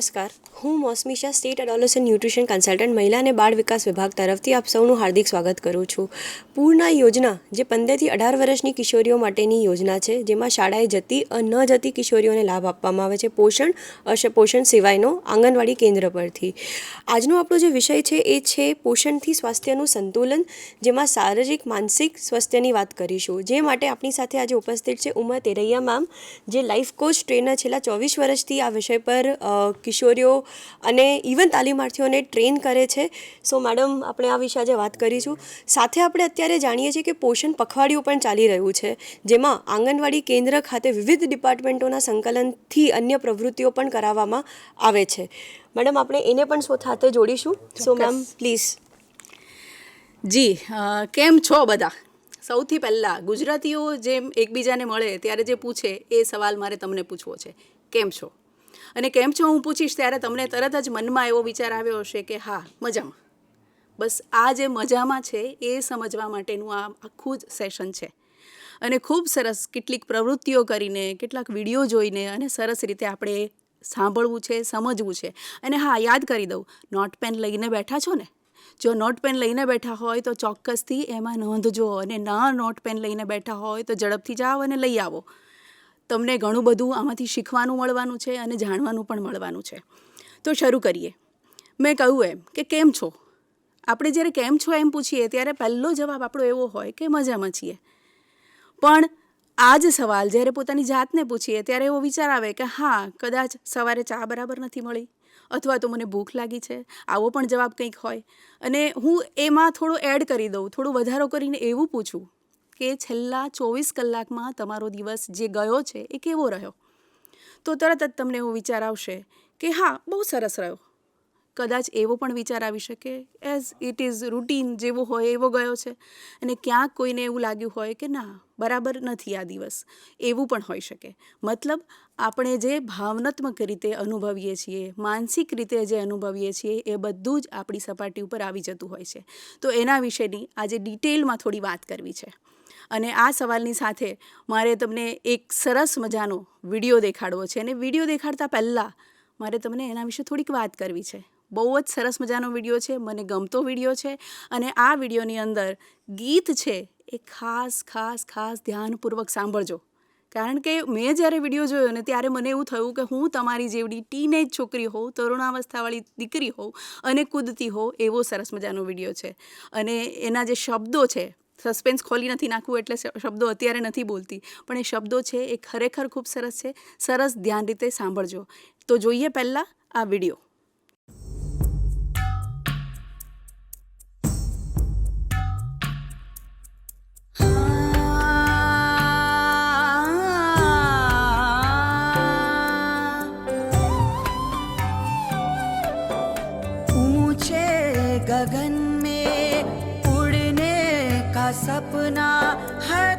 नमस्कार. હું મોસમી સ્ટેટ એડોલેસન ન્યુટ્રિશન કન્સલ્ટન્ટ મહિલા અને બાળ વિકાસ વિભાગ તરફથી આપ સૌનું હાર્દિક સ્વાગત કરું છું. પૂર્ણા યોજના, જે પંદરથી અઢાર વર્ષની કિશોરીઓ માટેની યોજના છે, જેમાં શાળાએ જતી ન જતી કિશોરીઓને લાભ આપવામાં આવે છે, પોષણ પોષણ સિવાયનો આંગણવાડી કેન્દ્ર પરથી. આજનો આપણો જે વિષય છે, એ છે પોષણથી સ્વાસ્થ્યનું સંતુલન, જેમાં શારીરિક, માનસિક સ્વાસ્થ્યની વાત કરીશું. જે માટે આપણી સાથે આજે ઉપસ્થિત છે ઉમા તેરૈયા મેમ, જે લાઈફ કોચ ટ્રેનર છેલ્લા ચોવીસ વર્ષથી આ વિષય પર કિશોરીઓ અને ઇવન તાલીમાર્થીઓને ટ્રેન કરે છે. સો મેડમ આપણે આ વિશે આજે વાત કરીશું. સાથે આપણે અત્યારે જાણીએ છીએ કે પોષણ પખવાડિયું પણ ચાલી રહ્યું છે. જેમાં આંગણવાડી કેન્દ્ર ખાતે વિવિધ ડિપાર્ટમેન્ટોના સંકલનથી અન્ય પ્રવૃત્તિઓ પણ કરાવવામાં આવે છે. મેડમ આપણે એને પણ સો સાથે જોડીશું. સો મેમ પ્લીઝ જી કેમ છો બધા? સૌથી પહેલાં ગુજરાતીઓ જેમ એકબીજાને મળે ત્યારે જે પૂછે એ સવાલ મારે તમને પૂછવો છે. કેમ છો? અને કેમ છો હું પૂછીશ ત્યારે તમને તરત જ મનમાં એવો વિચાર આવ્યો હશે કે હા, મજામાં. બસ આ જે મજામાં છે એ સમજવા માટેનું આ આખું જ સેશન છે. અને ખૂબ સરસ કેટલીક પ્રવૃત્તિઓ કરીને, કેટલાક વીડિયો જોઈને અને સરસ રીતે આપણે સાંભળવું છે, સમજવું છે. અને હા, યાદ કરી દઉં, નોટ પેન લઈને બેઠા છો ને? જો નોટ પેન લઈને બેઠા હોય તો ચોક્કસથી એમાં નોંધજો અને ના નોટ પેન લઈને બેઠા હોય તો ઝડપથી જાઓ અને લઈ આવો. તમને ઘણું બધું આમાંથી શીખવાનું મળવાનું છે અને જાણવાનું પણ મળવાનું છે. તો શરૂ કરીએ. મેં કહ્યું એમ કે કેમ છો? આપણે જ્યારે કેમ છો એમ પૂછીએ ત્યારે પહેલો જવાબ આપણો એવો હોય કે મજામાં છીએ પણ આ જ સવાલ જ્યારે પોતાની જાતને પૂછીએ ત્યારે એવો વિચાર આવે કે હા, કદાચ સવારે ચા બરાબર નથી મળી અથવા તો મને ભૂખ લાગી છે, આવો પણ જવાબ કંઈક હોય. અને હું એમાં થોડો એડ કરી દઉં, થોડું વધારો કરીને એવું પૂછું કે છેલ્લા ચોવીસ કલાકમાં તમારો દિવસ જે ગયો છે એ કેવો રહ્યો? તો તરત જ તમને એવો વિચાર આવશે કે હા, બહુ સરસ રહ્યો. કદાચ એવો પણ વિચાર આવી શકે. એઝ ઇટ ઇઝ રૂટીન જેવો હોય એવો ગયો છે. અને ક્યાંક કોઈને એવું લાગ્યું હોય કે ના, બરાબર નથી આ દિવસ. એવું પણ હોઈ શકે. મતલબ, આપણે જે ભાવનાત્મક રીતે અનુભવીએ છીએ, માનસિક રીતે જે અનુભવીએ છીએ, એ બધું જ આપણી સપાટી ઉપર આવી જતું હોય છે. તો એના વિશેની આજે ડિટેલમાં થોડી વાત કરવી છે. અને આ સવાલની સાથે મારે તમને એક સરસ મજાનો વીડિયો દેખાડવો છે. અને વીડિયો દેખાડતા પહેલાં મારે તમને એના વિશે થોડીક વાત કરવી છે. બહુ જ સરસ મજાનો વીડિયો છે, મને ગમતો વીડિયો છે અને આ વિડીયોની અંદર ગીત છે એ ખાસ ખાસ ખાસ ધ્યાનપૂર્વક સાંભળજો. કારણ કે મેં જ્યારે વીડિયો જોયો ને ત્યારે મને એવું થયું કે હું તમારી જેવડી ટીનેજ છોકરી હોઉં, તરુણાવસ્થાવાળી દીકરી હોઉં અને કૂદતી હોઉં એવો સરસ મજાનો વીડિયો છે. અને એના જે શબ્દો છે સસ્પેન્સ ખોલી નથી નાખવું એટલે શબ્દો અત્યારે નથી બોલતી. પણ એ શબ્દો છે એ ખરેખર ખૂબ સરસ છે. સરસ ધ્યાન રીતે સાંભળજો. તો જોઈએ પહેલાં આ વીડિયો. सपना हथेली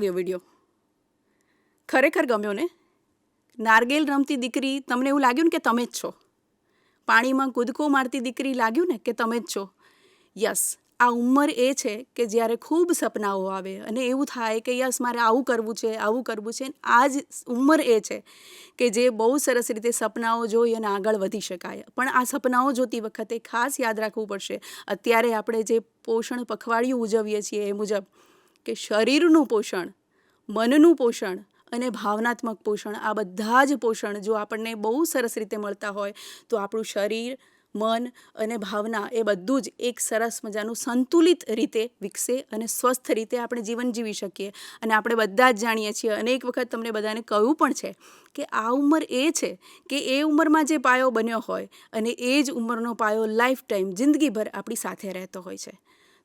લાગ્યો વીડિયો ખરેખર ગમ્યો ને? નારગેલ રમતી દીકરી તમને એવું લાગ્યું ને કે તમે જ છો? પાણીમાં કૂદકો મારતી દીકરી લાગ્યું ને કે તમે જ છો? યસ, આ ઉંમર એ છે કે જ્યારે ખૂબ સપનાઓ આવે અને એવું થાય કે યસ, મારે આવું કરવું છે, આવું કરવું છે આ જ ઉંમર એ છે કે જે બહુ સરસ રીતે સપનાઓ જોઈ અને આગળ વધી શકાય. પણ આ સપનાઓ જોતી વખતે ખાસ યાદ રાખવું પડશે. અત્યારે આપણે જે પોષણ પખવાડિયું ઉજવીએ છીએ એ મુજબ કે શરીરનું પોષણ, મનનું પોષણ અને ભાવનાત્મક પોષણ આ બધા જ પોષણ જો આપણને બહુ સરસ રીતે મળતા હોય, તો આપણું શરીર, મન અને ભાવના એ બધું જ એક સરસ મજાનું સંતુલિત રીતે વિકસે અને સ્વસ્થ રીતે આપણે જીવન જીવી શકીએ. અને આપણે બધા જ જાણીએ છીએ, અને એક વખત તમને બધાને કહ્યું પણ છે કે આ ઉંમર એ છે કે એ ઉંમરમાં જે પાયો બન્યો હોય અને એ જ ઉંમરનો પાયો લાઈફ ટાઈમ જિંદગીભર આપણી સાથે રહેતો હોય છે.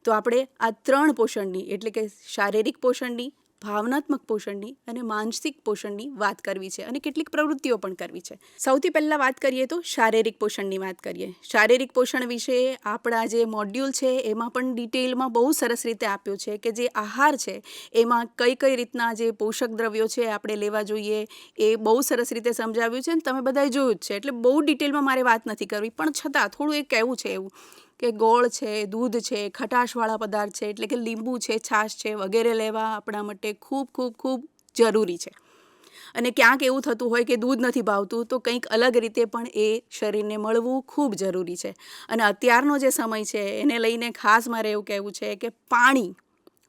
તો આપણે આ ત્રણ પોષણની, એટલે કે શારીરિક પોષણની, ભાવનાત્મક પોષણની અને માનસિક પોષણની વાત કરવી છે અને કેટલીક પ્રવૃત્તિઓ પણ કરવી છે. સૌથી પહેલાં વાત કરીએ તો શારીરિક પોષણની વાત કરીએ. શારીરિક પોષણ વિશે આપણા જે મોડ્યુલ છે એમાં પણ ડિટેલમાં બહુ સરસ રીતે આપ્યું છે કે જે આહાર છે એમાં કઈ કઈ રીતના જે પોષક દ્રવ્યો છે આપણે લેવા જોઈએ એ બહુ સરસ રીતે સમજાવ્યું છે અને તમે બધાએ જોયું જ છે. એટલે બહુ ડિટેલમાં મારે વાત નથી કરવી. પણ છતાં થોડું એક કહેવું છે એવું કે ગોળ છે, દૂધ છે, ખટાશવાળા પદાર્થ છે, એટલે કે લીંબુ છે, છાશ છે વગેરે લેવા આપણા માટે ખૂબ ખૂબ ખૂબ જરૂરી છે. અને ક્યાંક એવું થતું હોય કે દૂધ નથી ભાવતું, તો કંઈક અલગ રીતે પણ એ શરીરને મળવું ખૂબ જરૂરી છે. અને અત્યારનો જે સમય છે, એને લઈને ખાસ મારે એવું કહેવું છે કે પાણી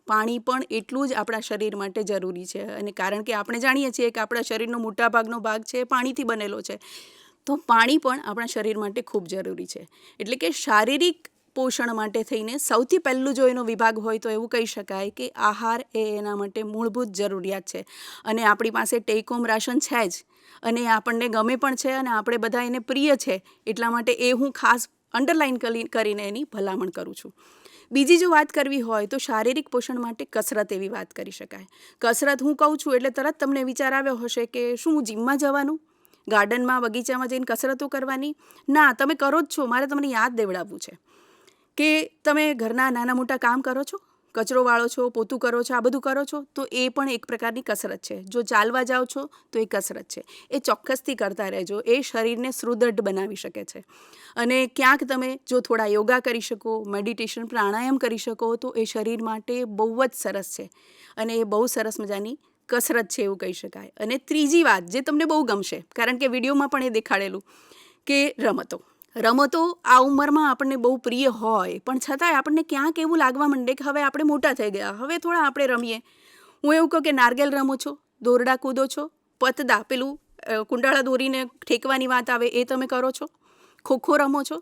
પાણી પણ એટલું જ આપણા શરીર માટે જરૂરી છે. અને કારણ કે આપણે જાણીએ છીએ કે આપણા શરીરનો મોટાભાગનો ભાગ છે પાણીથી બનેલો છે. તો પાણી પણ આપણા શરીર માટે ખૂબ જરૂરી છે. એટલે કે શારીરિક પોષણ માટે થઈને સૌથી પહેલું જો એનો વિભાગ હોય તો એવું કહી શકાય કે આહાર એ એના માટે મૂળભૂત જરૂરિયાત છે. અને આપણી પાસે ટેક હોમ રાશન છે જ. અને આપણને ગમે પણ છે અને આપણે બધા એને પ્રિય છે, એટલા માટે એ હું ખાસ અંડરલાઇન કરીને એની ભલામણ કરું છું. બીજી જો વાત કરવી હોય તો શારીરિક પોષણ માટે કસરત એવી વાત કરી શકાય. કસરત હું કહું છું એટલે તરત તમને વિચાર આવ્યો હશે કે શું જીમમાં જવાનું? ગાર્ડનમાં બગીચામાં જઈને કસરતો કરવાની? ના, તમે કરો જ છો. મારે તમને યાદ દેવડાવવું છે. કે તમે ઘરના નાના મોટા કામ કરો છો? કચરો વાળો છો, પોતું કરો છો, આ બધું કરો છો? તો એ પણ એક પ્રકારની કસરત છે. જો ચાલવા જાઓ છો, તો એ કસરત છે. એ ચોક્કસથી કરતા રહેજો. એ શરીરને સુદૃઢ બનાવી શકે છે. અને ક્યાંક તમે જો થોડા યોગા કરી શકો, મેડિટેશન, પ્રાણાયામ કરી શકો, તો એ શરીર માટે બહુ જ સરસ છે. અને એ બહુ સરસ મજાની કસરત છે એવું કહી શકાય. અને ત્રીજી વાત જે તમને બહુ ગમશે, કારણ કે વિડીયોમાં પણ એ દેખાડેલું, કે રમતો. રમતો આ ઉંમરમાં આપણને બહુ પ્રિય હોય, પણ છતાંય આપણને ક્યાંક એવું લાગવા માંડે કે હવે આપણે મોટા થઈ ગયા, હવે થોડા આપણે રમીએ. હું એવું કહું કે નારગેલ રમો છો, દોરડા કૂદો છો, પતદા, પેલું કુંડાળા દોરીને ઠેકવાની વાત આવે એ તમે કરો છો. ખોખો રમો છો.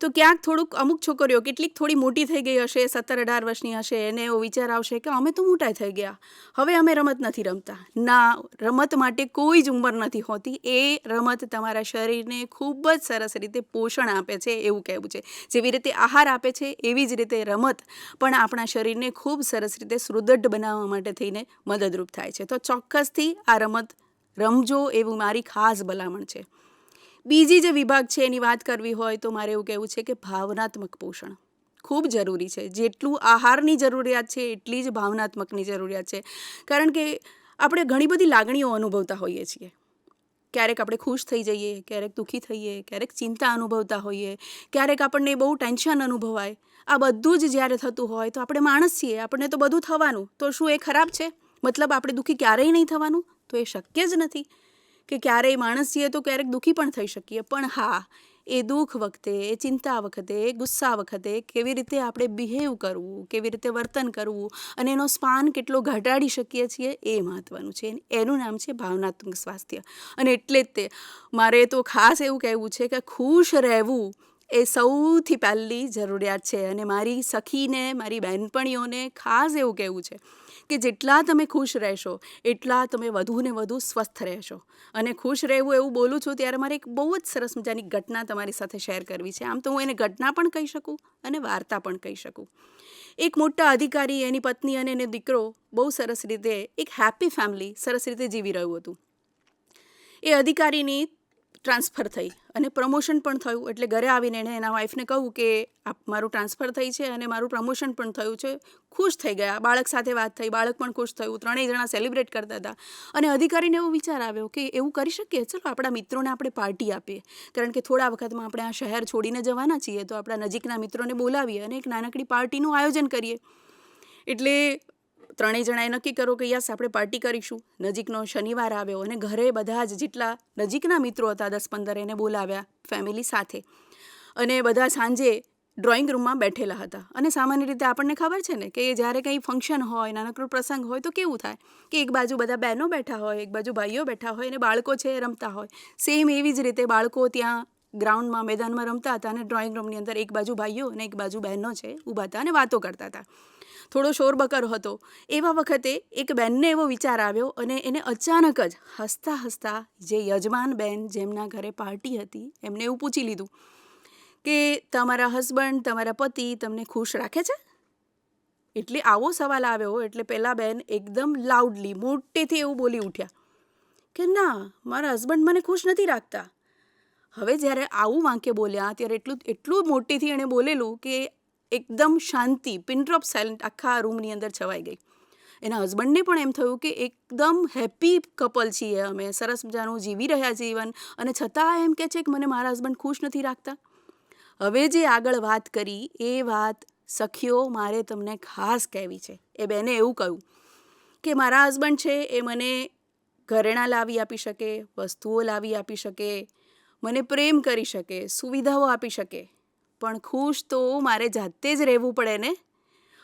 તો ક્યાંક થોડુંક અમુક છોકરીઓ કેટલીક થોડી મોટી થઈ ગઈ હશે, સત્તર અઢાર વર્ષની હશે, એને એવો વિચાર આવશે કે અમે તો મોટા થઈ ગયા. હવે અમે રમત નથી રમતા. ના, રમત માટે કોઈ જ ઉંમર નથી હોતી. એ રમત તમારા શરીરને ખૂબ જ સરસ રીતે પોષણ આપે છે એવું કહેવું છે. જેવી રીતે આહાર આપે છે, એવી જ રીતે રમત પણ આપણા શરીરને ખૂબ સરસ રીતે સુદૃઢ બનાવવા માટે થઈને મદદરૂપ થાય છે. તો ચોક્કસથી આ રમત રમજો એવું મારી ખાસ ભલામણ છે. બીજી જે વિભાગ છે એની વાત કરવી હોય તો મારે એવું કહેવું છે કે ભાવનાત્મક પોષણ ખૂબ જરૂરી છે. જેટલું આહારની જરૂરિયાત છે, એટલી જ ભાવનાત્મકની જરૂરિયાત છે. કારણ કે આપણે ઘણી બધી લાગણીઓ અનુભવતા હોઈએ છીએ. ક્યારેક આપણે ખુશ થઈ જઈએ, ક્યારેક દુઃખી થઈએ, ક્યારેક ચિંતા અનુભવતા હોઈએ, ક્યારેક આપણને બહુ ટેન્શન અનુભવાય. આ બધું જ જ્યારે થતું હોય તો આપણે માણસ છીએ, આપણને તો બધું થવાનું. તો શું એ ખરાબ છે? મતલબ આપણે દુઃખી ક્યારેય નહીં થવાનું? તો એ શક્ય જ નથી. કે ક્યારેય માણસ છીએ તો ક્યારેક દુઃખી પણ થઈ શકીએ. પણ હા, એ દુઃખ વખતે, એ ચિંતા વખતે ગુસ્સા વખતે કેવી રીતે આપણે બિહેવ કરવું, કેવી રીતે વર્તન કરવું અને એનો સ્પાન કેટલો ઘટાડી શકીએ છીએ એ મહત્ત્વનું છે. એનું નામ છે ભાવનાત્મક સ્વાસ્થ્ય. અને એટલે જ તે, મારે તો ખાસ એવું કહેવું છે કે ખુશ રહેવું એ સૌથી પહેલી જરૂરિયાત છે. અને મારી સખીને, મારી બહેનપણીઓને ખાસ એવું કહેવું છે કે જેટલા તમે ખુશ રહેશો, એટલા તમે વધુ ને વધુ સ્વસ્થ રહેશો. અને ખુશ રહેવું એવું બોલું છું ત્યારે મારે એક બહુ જ સરસ મજાની ઘટના તમારી સાથે શેર કરવી છે. આમ તો હું એને ઘટના પણ કહી શકું અને વાર્તા પણ કહી શકું. એક મોટા અધિકારી, એની પત્ની અને એનો દીકરો બહુ સરસ રીતે એક હેપી ફેમિલી સરસ રીતે જીવી રહ્યું હતું. એ અધિકારીની ટ્રાન્સફર થઈ અને પ્રમોશન પણ થયું. એટલે ઘરે આવીને એણે એના વાઈફને કહું કે મારું ટ્રાન્સફર થઈ છે અને મારું પ્રમોશન પણ થયું છે. ખુશ થઈ ગયા. બાળક સાથે વાત થઈ. બાળક પણ ખુશ થયું. ત્રણેય જણા સેલિબ્રેટ કરતા હતા. અને અધિકારીને એવો વિચાર આવ્યો કે, એવું કરી શકીએ? ચલો, આપણા મિત્રોને આપણે પાર્ટી આપીએ. કારણ કે થોડા વખતમાં આપણે આ શહેર છોડીને જવાના છીએ, તો આપણા નજીકના મિત્રોને બોલાવીએ અને એક નાનકડી પાર્ટીનું આયોજન કરીએ. એટલે ત્રણેય જણાએ નક્કી કરો કે યસ, આપણે પાર્ટી કરીશું. નજીકનો શનિવાર આવ્યો અને ઘરે બધા જ જેટલા નજીકના મિત્રો હતા, દસ પંદર એને બોલાવ્યા ફેમિલી સાથે. અને બધા સાંજે ડ્રોઈંગ રૂમમાં બેઠેલા હતા. અને સામાન્ય રીતે આપણને ખબર છે ને કે જ્યારે કંઈ ફંક્શન હોય, નાનકડો પ્રસંગ હોય, તો કેવું થાય કે એક બાજુ બધા બહેનો બેઠા હોય, એક બાજુ ભાઈઓ બેઠા હોય અને બાળકો છે એ રમતા હોય. સેમ એવી જ રીતે બાળકો ત્યાં ગ્રાઉન્ડમાં મેદાનમાં રમતા હતા અને ડ્રોઈંગ રૂમની અંદર એક બાજુ ભાઈઓ અને એક બાજુ બહેનો છે ઊભા હતા અને વાતો કરતા હતા. થોડો શોરબકર હતો. એવા વખતે એક બેનને એવો વિચાર આવ્યો અને એને અચાનક જ હસતા હસતા જે યજમાન બેન જેમના ઘરે પાર્ટી હતી એમને એવું પૂછી લીધું કે, તમારા હસબન્ડ, તમારા પતિ તમને ખુશ રાખે છે? એટલે આવો સવાલ આવ્યો એટલે પહેલાં બેન એકદમ લાઉડલી મોટેથી એવું બોલી ઉઠ્યા કે, ના, મારા હસબન્ડ મને ખુશ નથી રાખતા. હવે જ્યારે આવું વાંકે બોલ્યા, ત્યારે એટલું એટલું મોટેથી એણે બોલેલું કે એકદમ શાંતિ પિનડ્રોપ સાયલન્ટ આખા રૂમની અંદર છવાઈ ગઈ. એના હસબન્ડને પણ એમ થયું કે એકદમ હેપી કપલ છીએ અમે, સરસ મજાનું જીવી રહ્યા જીવન. અને છતાં એમ કહે છે કે મને મારા હસબન્ડ ખુશ નથી રાખતા. હવે જે આગળ વાત કરી, એ વાત સખીઓ મારે તમને ખાસ કહેવી છે. એ બેને એવું કહ્યું કે મારા હસબન્ડ છે એ મને ઘરેણાં લાવી આપી શકે, વસ્તુઓ લાવી આપી શકે, મને પ્રેમ કરી શકે, સુવિધાઓ આપી શકે. પણ ખુશ તો મારે જાતે જ રહેવું પડે ને?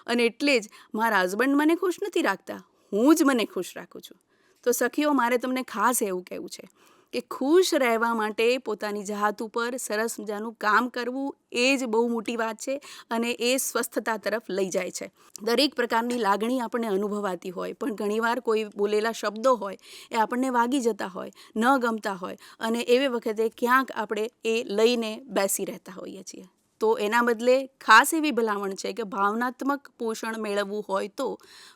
અને એટલે જ મારા હસબન્ડ મને ખુશ નથી રાખતા. હું જ મને ખુશ રાખું છું. તો સખીઓ, મારે તમને ખાસ એવું કહેવું છે કે ખુશ રહેવા માટે પોતાની જાત ઉપર સરસ મજાનું કામ કરવું એ જ બહુ મોટી વાત છે અને એ સ્વસ્થતા તરફ લઈ જાય છે. દરેક પ્રકારની લાગણી આપણને અનુભવાતી હોય, પણ ઘણીવાર કોઈ બોલેલા શબ્દો હોય એ આપણને વાગી જતા હોય, ન ગમતા હોય અને એવી વખતે ક્યાંક આપણે એ લઈને બેસી રહેતા હોઈએ છીએ. તો એના બદલે ખાસ એવી ભલામણ છે કે ભાવનાત્મક પોષણ મેળવવું હોય તો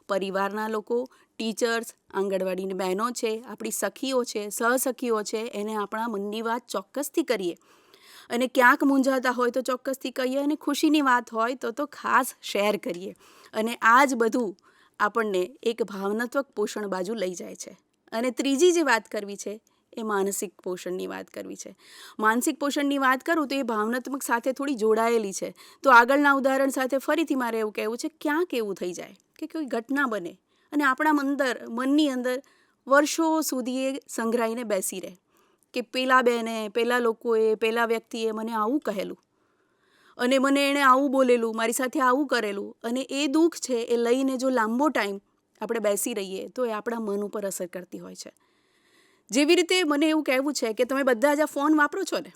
પરિવારના લોકો, ટીચર્સ, આંગણવાડીની બહેનો છે, આપણી સખીઓ છે, સહસખીઓ છે, એને આપણા મનની વાત ચોક્કસથી કરીએ. અને ક્યાંક મૂંઝાતા હોય તો ચોક્કસથી કહીએ અને ખુશીની વાત હોય તો તો ખાસ શેર કરીએ. અને આ જ બધું આપણને એક ભાવનાત્મક પોષણ બાજુ લઈ જાય છે. અને ત્રીજી જે વાત કરવી છે એ માનસિક પોષણની વાત કરવી છે. માનસિક પોષણની વાત કરું તો એ ભાવનાત્મક સાથે થોડી જોડાયેલી છે. તો આગળના ઉદાહરણ સાથે ફરીથી મારે એવું કહેવું છે, ક્યાંક એવું થઈ જાય કે કોઈ ઘટના બને અને આપણા અંદર, મનની અંદર વર્ષો સુધી એ સંઘરાઈને બેસી રહે. કે પેલા બેને, પેલા લોકોએ, પેલા વ્યક્તિએ મને આવું કહેલું અને મને એણે આવું બોલેલું, મારી સાથે આવું કરેલું અને એ દુઃખ છે એ લઈને જો લાંબો ટાઈમ આપણે બેસી રહીએ તો એ આપણા મન ઉપર અસર કરતી હોય છે. જેવી રીતે મને એવું કહેવું છે કે તમે બધા જ આ ફોન વાપરો છો ને,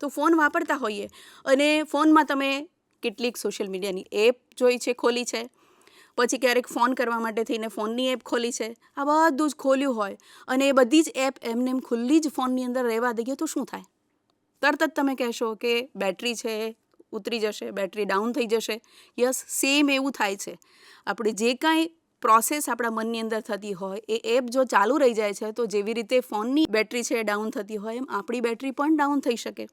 તો ફોન વાપરતા હોઈએ. અને ફોનમાં તમે કેટલીક સોશિયલ મીડિયાની એપ જોઈ છે, ખોલી છે. પછી ક્યારેક ફોન કરવા માટે થઈને ફોનની એપ ખોલી છે. આ બધું જ ખોલ્યું હોય. અને એ બધી જ એપ એમને એમ ખુલ્લી જ ફોનની અંદર રહેવા દઈએ તો શું થાય? તરત જ તમે કહેશો કે બેટરી છે, ઉતરી જશે, બેટરી ડાઉન થઈ જશે. યસ, સેમ એવું થાય છે. આપણે જે કાંઈ પ્રોસેસ આપણા મનની અંદર થતી હોય, એ એપ જો ચાલુ રહી જાય છે, તો જેવી રીતે ફોનની બેટરી છે ડાઉન થતી હોય, એમ આપણી બેટરી પણ ડાઉન થઈ શકે.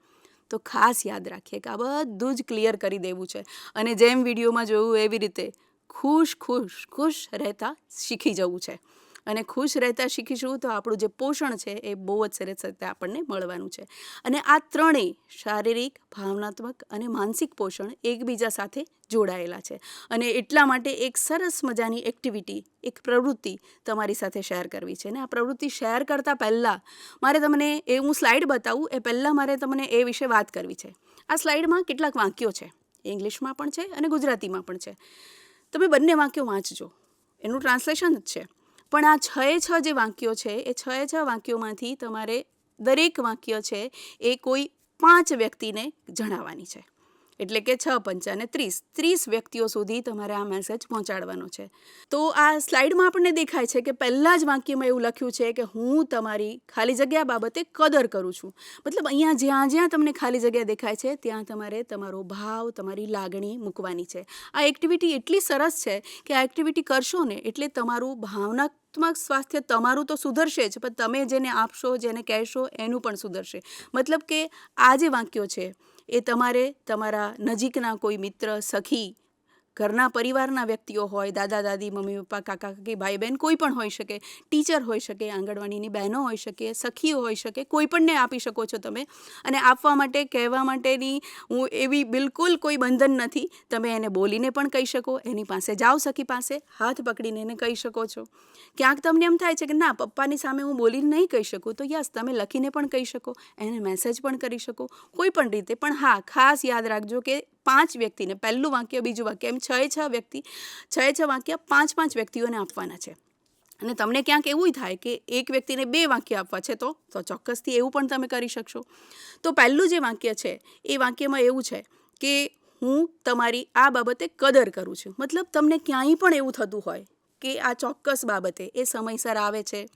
તો ખાસ યાદ રાખીએ કે આ બધું જ ક્લિયર કરી દેવું છે. અને જેમ વિડીયોમાં જોયું એવી રીતે ખુશ ખુશ ખુશ રહેતા શીખી જવું છે. અને ખુશ રહેતા શીખીશું તો આપણું જે પોષણ છે એ બહુ જ સરસ રીતે આપણને મળવાનું છે. અને આ ત્રણેય શારીરિક, ભાવનાત્મક અને માનસિક પોષણ એકબીજા સાથે જોડાયેલા છે. અને એટલા માટે એક સરસ મજાની એક્ટિવિટી એક પ્રવૃત્તિ તમારી સાથે શેર કરવી છે. અને આ પ્રવૃત્તિ શેર કરતાં પહેલાં મારે તમને એ હું સ્લાઇડ બતાવું, એ પહેલાં મારે તમને એ વિશે વાત કરવી છે. આ સ્લાઇડમાં કેટલાક વાક્યો છે. ઇંગ્લિશમાં પણ છે અને ગુજરાતીમાં પણ છે. તમે બંને વાક્યો વાંચજો. એનું ટ્રાન્સલેશન જ છે. પણ આ છએ છ જે વાક્યો છે, એ છએ છ વાક્યોમાંથી તમારે દરેક વાક્ય છે એ કોઈ પાંચ વ્યક્તિને જણાવવાની છે. એટલે કે છ પંચાને ત્રીસ. ત્રીસ વ્યક્તિઓ સુધી તમારે આ મેસેજ પહોંચાડવાનો છે. તો આ સ્લાઇડમાં આપણને દેખાય છે કે પહેલાં જ વાક્યમાં એવું લખ્યું છે કે હું તમારી ખાલી જગ્યા બાબતે કદર કરું છું. મતલબ અહીંયા જ્યાં જ્યાં તમને ખાલી જગ્યા દેખાય છે, ત્યાં તમારે તમારો ભાવ, તમારી લાગણી મૂકવાની છે. આ એક્ટિવિટી એટલી સરસ છે કે આ એક્ટિવિટી કરશો ને એટલે તમારું ભાવનાત્મક સ્વાસ્થ્ય તમારું તો સુધરશે જ, પણ તમે જેને આપશો, જેને કહેશો, એનું પણ સુધરશે. મતલબ કે આ જે વાક્યો છે એ તમારે તમારા નજીકના કોઈ મિત્ર સખી ઘરના પરિવારના વ્યક્તિઓ હોય, દાદા, દાદી, મમ્મી, પપ્પા, કાકા, કાકી, ભાઈ, બહેન, કોઈ પણ હોઈ શકે, ટીચર હોઈ શકે, આંગણવાડીની બહેનો હોઈ શકે, સખીઓ હોઈ શકે, કોઈ પણને આપી શકો છો તમે. અને આપવા માટે, કહેવા માટેની હું એવી બિલકુલ કોઈ બંધન નથી. તમે એને બોલીને પણ કહી શકો, એની પાસે જાઓ સખી પાસે, હાથ પકડીને એને કહી શકો છો. ક્યાંક તમને એમ થાય છે કે ના, પપ્પાની સામે હું બોલીને નહીં કહી શકું, તો યસ, તમે લખીને પણ કહી શકો, એને મેસેજ પણ કરી શકો. કોઈ પણ રીતે, પણ હા, ખાસ યાદ રાખજો કે પાંચ વ્યક્તિને, પહેલું વાક્ય, બીજું વાક્ય, એમ છ છ વ્યક્તિ, છ છ વાક્ય પાંચ પાંચ વ્યક્તિઓને આપવાના છે. અને તમને ક્યાંક એવું થાય કે એક વ્યક્તિને બે વાક્ય આપવા છે તો તો ચોક્કસથી એવું પણ તમે કરી શકશો. તો પહેલું જે વાક્ય છે, એ વાક્યમાં એવું છે કે હું તમારી આ બાબતે કદર કરું છું. મતલબ તમને ક્યાંય પણ એવું થતું હોય કે આ ચોક્કસ બાબતે એ સમયસર આવે છે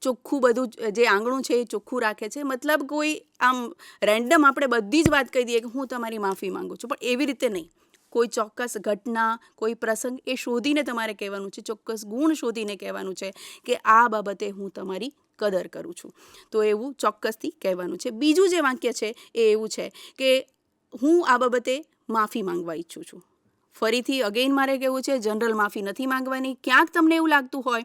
ચોખ્ખું બધું જ- આંગણું છે એ ચોખ્ખું રાખે છે. મતલબ કોઈ આમ રેન્ડમ આપણે બધી જ વાત કહી દઈએ કે હું તમારી માફી માગું છું, પણ એવી રીતે નહીં. કોઈ ચોક્કસ ઘટના, કોઈ પ્રસંગ એ શોધીને તમારે કહેવાનું છે, ચોક્કસ ગુણ શોધીને કહેવાનું છે કે આ બાબતે હું તમારી કદર કરું છું. તો એવું ચોક્કસથી કહેવાનું છે. બીજું જે વાક્ય છે એ એવું છે કે હું આ બાબતે માફી માંગવા ઈચ્છું છું. ફરીથી અગેઇન મારે કહેવું છે જનરલ માફી નથી માંગવાની. ક્યાંક તમને એવું લાગતું હોય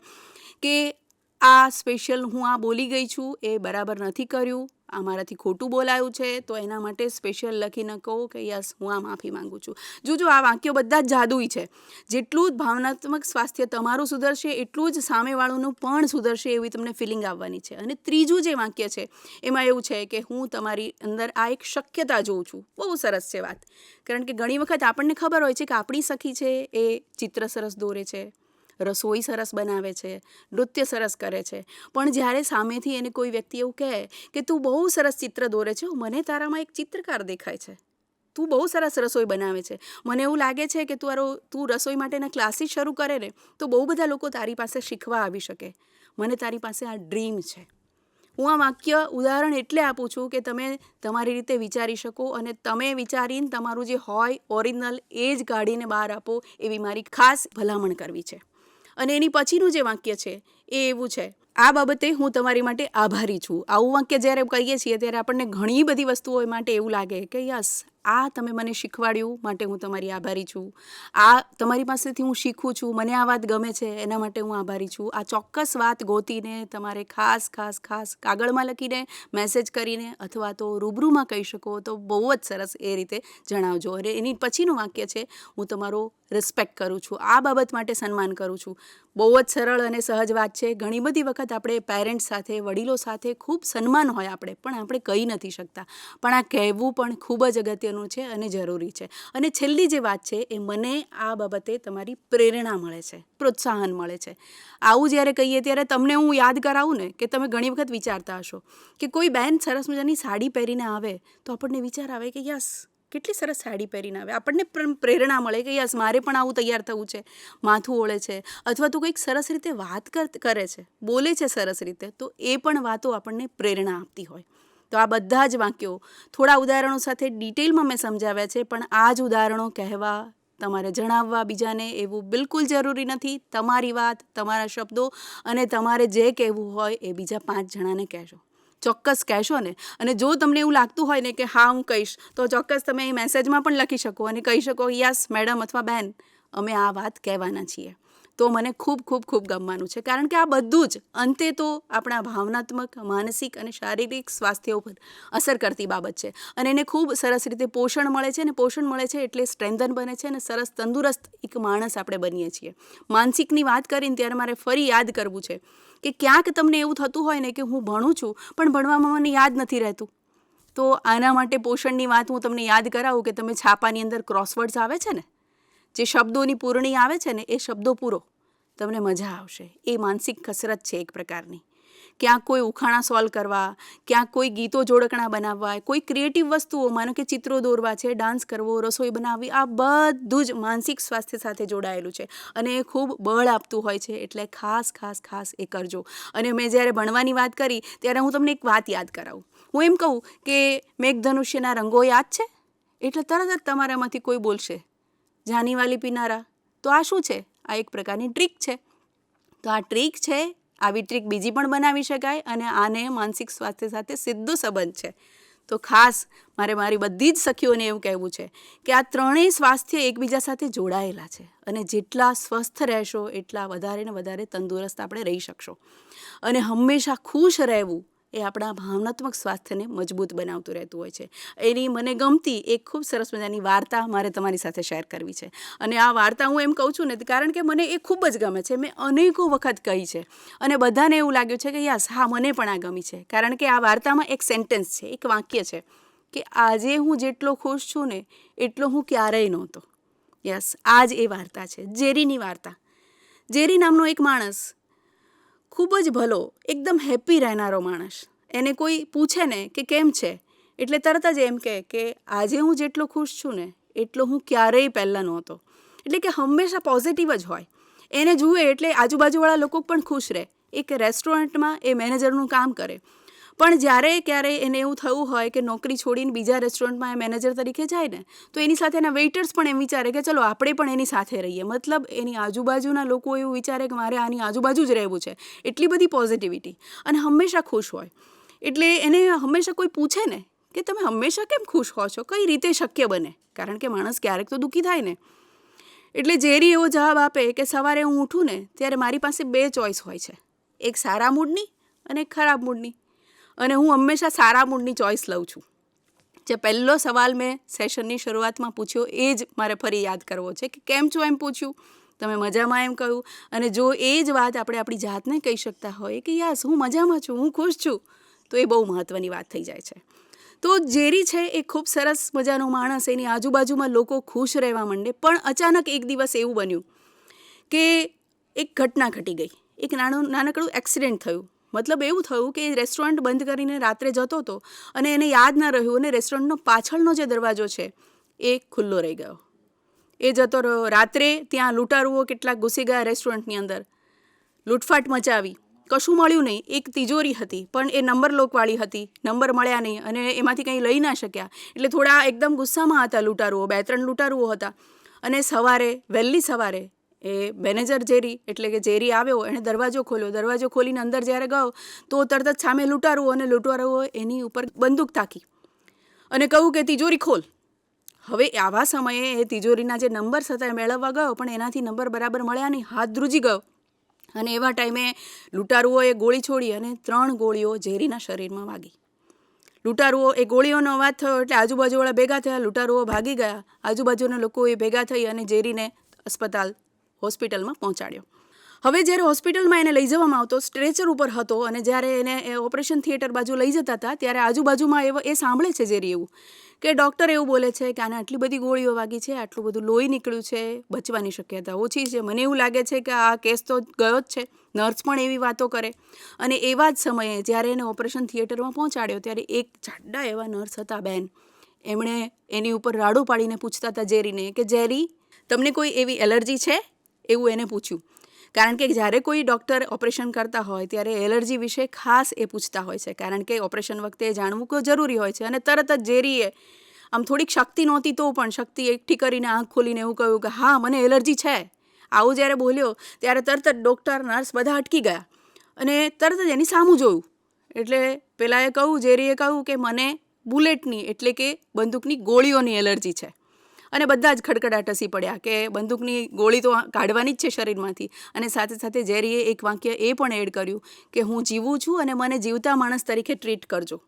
કે આ સ્પેશિયલ હું આ બોલી ગઈ છું એ બરાબર નથી કર્યું. આ મારાથી ખોટું બોલાયું છે, તો એના માટે સ્પેશિયલ લખીને કહો કે યસ, હું આ માફી માંગુ છું. જોજો આ વાક્યો બધા જ જાદુઈ છે. જેટલું જ ભાવનાત્મક સ્વાસ્થ્ય તમારું સુધરશે, એટલું જ સામેવાળુંનું પણ સુધરશે એવી તમને ફિલિંગ આવવાની છે. અને ત્રીજું જે વાક્ય છે, એમાં એવું છે કે હું તમારી અંદર આ એક શક્યતા જોઉં છું. બહુ સરસ છે વાત. કારણ કે ઘણી વખત આપણને ખબર હોય છે કે આપણી સખી છે એ ચિત્ર સરસ દોરે છે રસોઈ સરસ બનાવે છે, નૃત્ય સરસ કરે છે. પણ જ્યારે સામેથી એને કોઈ વ્યક્તિ એવું કહે કે, તું બહુ સરસ ચિત્ર દોરે છે, મને તારામાં એક ચિત્રકાર દેખાય છે. તું બહુ સરસ રસોઈ બનાવે છે. મને એવું લાગે છે કે, તું તું રસોઈ માટેના ક્લાસીસ શરૂ કરે ને, તો બહુ બધા લોકો તારી પાસે શીખવા આવી શકે. મને તારી પાસે આ ડ્રીમ છે. હું આ વાક્ય ઉદાહરણ એટલે આપું છું કે, તમે તમારી રીતે વિચારી શકો અને તમે વિચારીને તમારું જે હોય, ઓરિજિનલ એ જ કાઢીને બહાર આપો એવી મારી ખાસ ભલામણ કરવી છે. અને એની પછીનું જે વાક્ય છે, એ એવું છે. આ બાબતે હું તમારી માટે આભારી છું. આવું વાક્ય જ્યારે કહીએ છીએ ત્યારે આપણને ઘણી બધી વસ્તુઓ માટે એવું લાગે કે યસ આ તમે મને શીખવાડ્યું, માટે હું તમારી આભારી છું. આ તમારી પાસેથી હું શીખું છું, મને આ વાત ગમે છે, એના માટે હું આભારી છું. આ ચોક્કસ વાત ગોતીને, તમારે ખાસ ખાસ ખાસ કાગળમાં લખીને મેસેજ કરીને અથવા તો રૂબરૂમાં કહી શકો તો બહુ જ સરસ એ રીતે જણાવજો. અને એની પછીનું વાક્ય છે, હું તમારો રિસ્પેક્ટ કરું છું. આ બાબત માટે સન્માન કરું છું. બહુ જ સરળ અને સહજ વાત છે. ઘણી બધી વખત આપણે પેરેન્ટ્સ સાથે, વડીલો સાથે ખૂબ સન્માન હોય આપણે, પણ આપણે કહી નથી શકતા. પણ આ કહેવું પણ ખૂબ જ અગત્યનું છે અને જરૂરી છે. અને છેલ્લી જે વાત છે એ મને આ બાબતે તમારી પ્રેરણા મળે છે, પ્રોત્સાહન મળે છે. આવું જ્યારે કહીએ ત્યારે તમને હું યાદ કરાવું ને કે તમે ઘણી વખત વિચારતા હશો કે કોઈ બેન સરસ મજાની સાડી પહેરીને આવે તો આપણને વિચાર આવે કે યસ, કેટલી સરસ સાડી પહેરીને આવે. આપણને પણ પ્રેરણા મળે કે યસ, મારે પણ આવું તૈયાર થવું છે, માથું ઓળે છે. અથવા તો કંઈક સરસ રીતે વાત કરે છે, બોલે છે સરસ રીતે, તો એ પણ વાતો આપણને પ્રેરણા આપતી હોય. તો આ બધા જ વાક્યો થોડા ઉદાહરણો સાથે ડિટેલમાં મેં સમજાવ્યા છે, પણ આ જ ઉદાહરણો કહેવા, તમારે જણાવવા બીજાને એવું બિલકુલ જરૂરી નથી. તમારી વાત, તમારા શબ્દો અને તમારે જે કહેવું હોય એ બીજા પાંચ જણાને કહેશો ચોક્કસ કહેશો ને? અને જો તમને એવું લાગતું હોય ને કે હા, હું કહીશ, તો ચોક્કસ તમે એ મેસેજમાં પણ લખી શકો અને કહી શકો યસ મેડમ અથવા બેન, અમે આ વાત કહેવાના છીએ. તો મને ખૂબ ખૂબ ખૂબ ગમવાનું છે. કારણ કે આ બધું જ અંતે તો આપણા ભાવનાત્મક, માનસિક અને શારીરિક સ્વાસ્થ્ય ઉપર અસર કરતી બાબત છે. અને એને ખૂબ સરસ રીતે પોષણ મળે છે અને પોષણ મળે છે એટલે સ્ટ્રેન્થન બને છે અને સરસ તંદુરસ્ત એક માણસ આપણે બનીએ છીએ. માનસિકની વાત કરીને ત્યારે મારે ફરી યાદ કરવું છે કે ક્યાંક તમને એવું થતું હોય ને કે હું ભણું છું, પણ ભણવામાં મને યાદ નથી રહેતું. તો આના માટે પોષણની વાત હું તમને યાદ કરાવું કે તમે છાપાની અંદર ક્રોસવર્ડ્સ આવે છે ને? જે શબ્દોની પૂરણી આવે છે ને, એ શબ્દો પૂરો. તમને મજા આવશે. એ માનસિક કસરત છે એક પ્રકારની. ક્યાંક કોઈ ઉખાણા સોલ્વ કરવા, ક્યાંક કોઈ ગીતો જોડકણા બનાવવા, કોઈ ક્રિએટિવ વસ્તુઓ, માનો કે ચિત્રો દોરવા છે, ડાન્સ કરવો, રસોઈ બનાવવી, આ બધું જ માનસિક સ્વાસ્થ્ય સાથે જોડાયેલું છે. અને એ ખૂબ બળ આપતું હોય છે, એટલે ખાસ ખાસ ખાસ એ કરજો. અને મેં જ્યારે ભણવાની વાત કરી, ત્યારે હું તમને એક વાત યાદ કરાવું. હું એમ કહું કે મેઘધનુષ્યના રંગો યાદ છે? એટલે તરત જ તમારામાંથી કોઈ બોલશે. જાનીવાલી પીનારા. તો આ શું છે? આ એક પ્રકારની ટ્રીક છે. તો આ ટ્રીક છે, આવી ટ્રીક બીજી પણ બનાવી શકાય અને આને માનસિક સ્વાસ્થ્ય સાથે સીધો સંબંધ છે. તો ખાસ મારે મારી બધી જ સખીઓને એવું કહેવું છે કે આ ત્રણેય સ્વાસ્થ્ય એકબીજા સાથે જોડાયેલા છે અને જેટલા સ્વસ્થ રહેશો, એટલા વધારે ને વધારે તંદુરસ્ત આપણે રહી શકશો. અને હંમેશા ખુશ રહેવું એ આપણા ભાવનાત્મક સ્વાસ્થ્યને મજબૂત બનાવતું રહેતું હોય છે. એની મને ગમતી એક ખૂબ સરસ મજાની વાર્તા મારે તમારી સાથે શેર કરવી છે. અને આ વાર્તા હું એમ કહું છું ને, કારણ કે મને એ ખૂબ જ ગમે છે. મેં અનેકો વખત કહી છે. અને બધાને એવું લાગ્યું છે કે યસ, હા, મને પણ આ ગમી છે. કારણ કે આ વાર્તામાં એક સેન્ટેન્સ છે, એક વાક્ય છે કે આજે હું જેટલો ખુશ છું ને, એટલો હું ક્યારેય નહોતો. યસ, આ જ એ વાર્તા છે. ઝેરીની વાર્તા. ઝેરી નામનો એક માણસ ખૂબ જ ભલો, એકદમ હેપી રહેનારો માણસ. એને કોઈ પૂછે ને કે કેમ છે? એટલે તરત જ એમ કહે કે આજે હું જેટલો ખુશ છું ને, એટલો હું ક્યારેય પહેલાં નહોતો. એટલે કે હંમેશા પોઝિટિવ જ હોય. એને જુએ એટલે આજુબાજુવાળા લોકો પણ ખુશ રહે. એક રેસ્ટોરન્ટમાં એ મેનેજરનું કામ કરે. પણ જ્યારે ક્યારે એને એવું થયું હોય કે નોકરી છોડીને બીજા રેસ્ટોરન્ટમાં એ મેનેજર તરીકે જાય ને, તો એની સાથે એના વેઇટર્સ પણ એમ વિચારે કે ચલો, આપણે પણ એની સાથે રહીએ. મતલબ એની આજુબાજુના લોકો એવું વિચારે કે મારે આની આજુબાજુ જ રહેવું છે. એટલી બધી પોઝિટિવિટી અને હંમેશા ખુશ હોય. એટલે એને હંમેશા કોઈ પૂછે ને કે તમે હંમેશા કેમ ખુશ હો છો? કઈ રીતે શક્ય બને? કારણ કે માણસ ક્યારેક તો દુઃખી થાય ને. એટલે ઝેરી એવો જવાબ આપે કે સવારે હું ઉઠું ને, ત્યારે મારી પાસે બે ચોઈસ હોય છે. એક સારા મૂડની અને એક ખરાબ મૂડની અને હું હંમેશા સારા મૂડની ચોઈસ લઉં છું. જે પહેલો સવાલ મેં સેશનની શરૂઆતમાં પૂછ્યો એ જ મારે ફરી યાદ કરવો છે કે કેમ છો એમ પૂછ્યું. તમે મજામાં એમ કહ્યું. અને જો એ જ વાત આપણે આપણી જાતને કહી શકતા હોય કે યાસ હું મજામાં છું, હું ખુશ છું, તો એ બહુ મહત્ત્વની વાત થઈ જાય છે. તો જેરી છે એ ખૂબ સરસ મજાનો માણસ, એની આજુબાજુમાં લોકો ખુશ રહેવા માંડે, પણ અચાનક એક દિવસ એવું બન્યું કે એક ઘટના ઘટી ગઈ. એક નાનું, નાનકડું એક્સિડન્ટ થયું. મતલબ એવું થયું કે એ રેસ્ટોરન્ટ બંધ કરીને રાત્રે જતો હતો અને એને યાદ ન રહ્યું અને રેસ્ટોરન્ટનો પાછળનો જે દરવાજો છે એ ખુલ્લો રહી ગયો. એ જતો રહ્યો. રાત્રે ત્યાં લૂંટારુઓ કેટલાક ઘૂસી ગયા રેસ્ટોરન્ટની અંદર. લૂંટફાટ મચાવી. કશું મળ્યું નહીં. એક તિજોરી હતી, પણ એ નંબર લોકવાળી હતી. નંબર મળ્યા નહીં અને એમાંથી કંઈ લઈ ના શક્યા. એટલે થોડા એકદમ ગુસ્સામાં હતા લૂંટારુઓ, બે ત્રણ લૂંટારુઓ હતા. અને સવારે, વહેલી સવારે એ મેનેજર જેરી એટલે કે જેરી આવ્યો એણે દરવાજો ખોલ્યો. દરવાજો ખોલીને અંદર જ્યારે ગયો, તો તરત જ સામે લૂંટારુઓ અને લૂંટારુઓ એની ઉપર બંદૂક તાકી અને કહું કે, તિજોરી ખોલ. હવે આવા સમયે એ તિજોરીના જે નંબર હતા એ મેળવવા ગયો, પણ એનાથી નંબર બરાબર મળ્યા નહીં. હાથ ધ્રુજી ગયો. અને એવા ટાઈમે લૂંટારુઓએ ગોળી છોડી અને ત્રણ ગોળીઓ ઝેરીના શરીરમાં વાગી. લૂંટારુઓ, એ ગોળીઓનો અવાજ થયો એટલે આજુબાજુવાળા ભેગા થયા. લૂંટારુઓ ભાગી ગયા. આજુબાજુના લોકો એ ભેગા થઈ અને ઝેરીને અસ્પતાલ હોસ્પિટલમાં પહોંચાડ્યો. હવે જ્યારે હોસ્પિટલમાં એને લઈ જવામાં આવતો, સ્ટ્રેચર ઉપર હતો અને જ્યારે એને ઓપરેશન થિયેટર બાજુ લઈ જતા હતા, ત્યારે આજુબાજુમાં એવો, એ સાંભળે છે ઝેરી એવું કે ડૉક્ટર એવું બોલે છે કે આને આટલી બધી ગોળીઓ વાગી છે, આટલું બધું લોહી નીકળ્યું છે બચવાની શક્યતા ઓછી છે. મને એવું લાગે છે કે આ કેસ તો ગયો જ છે. નર્સ પણ એવી વાતો કરે. અને એવા જ સમયે જ્યારે એને ઓપરેશન થિયેટરમાં પહોંચાડ્યો, ત્યારે એક જાડા એવા નર્સ હતા બેન. એમણે એની ઉપર રાડો પાડીને પૂછતા હતા ઝેરીને કે, ઝેરી, તમને કોઈ એવી એલર્જી છે? એવું એને પૂછ્યું. કારણ કે જ્યારે કોઈ ડૉક્ટર ઓપરેશન કરતા હોય, ત્યારે એલર્જી વિશે ખાસ એ પૂછતા હોય છે. કારણ કે ઓપરેશન વખતે એ જાણવું જરૂરી હોય છે અને તરત જ ઝેરીએ આમ થોડીક શક્તિ નહોતી તો પણ શક્તિ એકઠી કરીને આંખ ખોલીને એવું કહ્યું કે, હા, મને એલર્જી છે. આવું જ્યારે બોલ્યો, ત્યારે તરત જ ડૉક્ટર નર્સ બધા અટકી ગયા અને તરત જ એની સામું જોયું. એટલે પેલાએ કહું ઝેરીએ કહ્યું કે, મને બુલેટની એટલે કે બંદૂકની ગોળીઓની એલર્જી છે. અને બધા જ ખડખડાટ હસી પડ્યા કે બંદૂકની ગોળી તો કાઢવાની જ છે શરીરમાંથી. અને સાથે સાથે ઝેરીએ એક વાક્ય એ પણ એડ કર્યું કે, હું જીવું છું અને મને જીવતા માણસ તરીકે ટ્રીટ કરજો.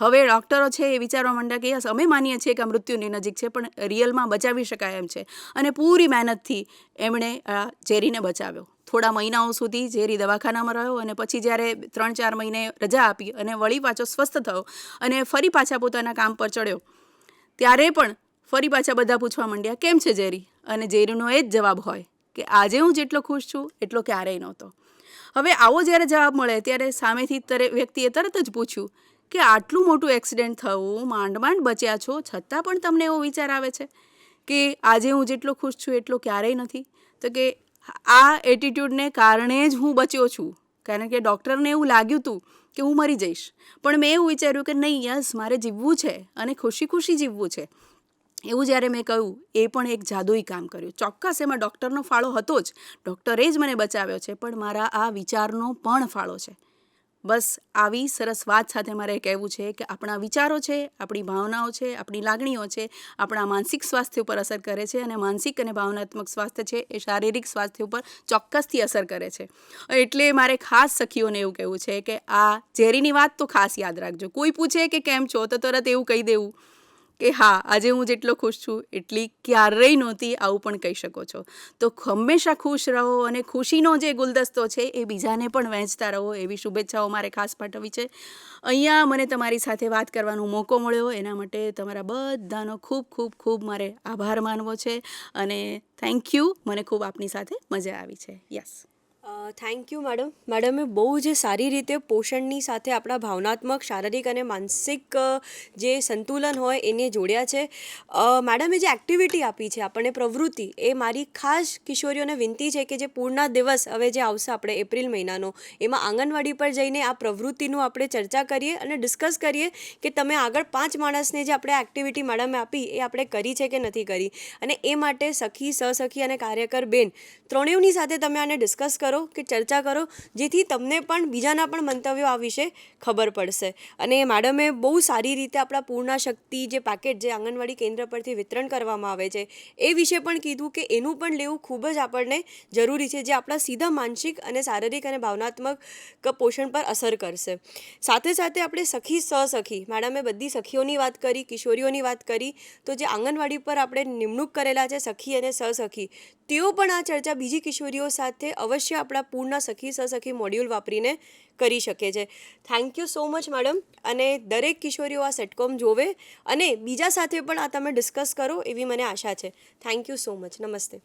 હવે ડૉક્ટરો છે એ વિચારવા માંડ્યા કે, યસ, અમે માનીએ છીએ કે આ મૃત્યુની નજીક છે, પણ રિયલમાં બચાવી શકાય એમ છે. અને પૂરી મહેનતથી એમણે આ ઝેરીને બચાવ્યો. થોડા મહિનાઓ સુધી ઝેરી દવાખાનામાં રહ્યો અને પછી જ્યારે ત્રણ ચાર મહિને રજા આપી અને વળી પાછો સ્વસ્થ થયો અને ફરી પાછા પોતાના કામ પર ચડ્યો, ત્યારે પણ ફરી પાછા બધા પૂછવા માંડ્યા, કેમ છે ઝેરી? અને ઝેરીનો એ જ જવાબ હોય કે, આજે હું જેટલો ખુશ છું, એટલો ક્યારેય નહોતો. હવે આવો જ્યારે જવાબ મળે, ત્યારે સામેથી તરે વ્યક્તિએ તરત જ પૂછ્યું કે, આટલું મોટું એક્સિડન્ટ થયું માંડ માંડ બચ્યા છો, છતાં પણ તમને એવો વિચાર આવે છે કે, આજે હું જેટલો ખુશ છું, એટલો ક્યારેય નથી? તો કે, આ એટીટ્યૂડને કારણે જ હું બચ્યો છું. કારણ કે ડૉક્ટરને એવું લાગ્યું હતું કે, હું મરી જઈશ. પણ મેં એવું વિચાર્યું કે, નહીં યસ, મારે જીવવું છે અને ખુશી ખુશી જીવવું છે. એવું જ્યારે મેં કહ્યું, એ પણ એક જાદુઈ કામ કર્યું. ચોક્કસ એમાં ડૉક્ટરનો ફાળો હતો જ. ડૉક્ટરે જ મને બચાવ્યો છે, પણ મારા આ વિચારનો પણ ફાળો છે. બસ આવી સરસ વાત સાથે મારે કહેવું છે કે આપણા વિચારો છે, આપણી ભાવનાઓ છે, આપણી લાગણીઓ છે, આપણા માનસિક સ્વાસ્થ્ય ઉપર અસર કરે છે અને માનસિક અને ભાવનાત્મક સ્વાસ્થ્ય છે એ શારીરિક સ્વાસ્થ્ય ઉપર ચોક્કસથી અસર કરે છે. એટલે મારે ખાસ સખીઓને એવું કહેવું છે કે આ ઝેરીની વાત તો ખાસ યાદ રાખજો. કોઈ પૂછે કે કેમ છો, તો તરત એવું કહી દેવું. કે હા, આજે હું જેટલો ખુશ છું, એટલી ક્યારેય નહોતી, આવું પણ કહી શકો છો. તો હંમેશા ખુશ રહો અને ખુશીનો જે ગુલદસ્તો છે, એ બીજાને પણ વહેંચતા રહો. એવી શુભેચ્છાઓ મારે ખાસ પાઠવી છે. અહીંયા મને તમારી સાથે વાત કરવાનો મોકો મળ્યો. એના માટે તમારા બધાનો ખૂબ ખૂબ ખૂબ મારે આભાર માનવો છે. અને થેન્ક યુ મને ખૂબ આપની સાથે મજા આવી છે. યસ થેન્ક યુ મેડમ મેડમે બહુ જ સારી રીતે પોષણની સાથે આપણા ભાવનાત્મક, શારીરિક અને માનસિક જે સંતુલન હોય એને જોડ્યા છે. મેડમે જે એક્ટિવિટી આપી છે, આપણને પ્રવૃત્તિ, એ મારી ખાસ કિશોરીઓને વિનંતી છે કે જે પૂર્ણા દિવસ હવે જે આવશે આપણે એપ્રિલ મહિનાનો, એમાં આંગણવાડી પર જઈને આ પ્રવૃત્તિનું આપણે ચર્ચા કરીએ અને ડિસ્કસ કરીએ કે તમે આગળ પાંચ માણસને જે આપણે એક્ટિવિટી મેડમે આપી, એ આપણે કરી છે કે નથી કરી. અને એ માટે સખી, સહસખી અને કાર્યકર બેન, ત્રણેયની સાથે તમે આને ડિસ્કસ કરો. કે ચર્ચા કરો, જેથી તમને પણ બીજાના પણ મંતવ્યો આ વિશે ખબર પડશે. અને મેડમે બહુ સારી રીતે આપણા પૂર્ણા શક્તિ જે પેકેટ જે આંગણવાડી કેન્દ્ર પરથી વિતરણ કરવામાં આવે છે, એ વિશે પણ કીધું કે એનું પણ લેવું ખૂબ જ આપણને જરૂરી છે, જે આપણા સીધા માનસિક અને શારીરિક અને ભાવનાત્મક પોષણ પર અસર કરશે. સાથે સાથે આપણે સખી સસખી, મેડમે બધી સખીઓની વાત કરી, કિશોરીઓની વાત કરી, તો જે આંગણવાડી પર આપણે નિમણૂક કરેલા છે, સખી અને સહસખી તેઓ પણ આ ચર્ચા બીજી કિશોરીઓ સાથે અવશ્ય આપણા પૂર્ણ સખી સસખી મોડ્યુલ વાપરીને કરી શકે છે. Thank you so much madam અને દરેક કિશોરીઓ આ સેટકોમ જોવે અને બીજા સાથે પણ આ તમે ડિસ્કસ કરો એવી મને આશા છે. થેન્ક યુ સો મચ નમસ્તે.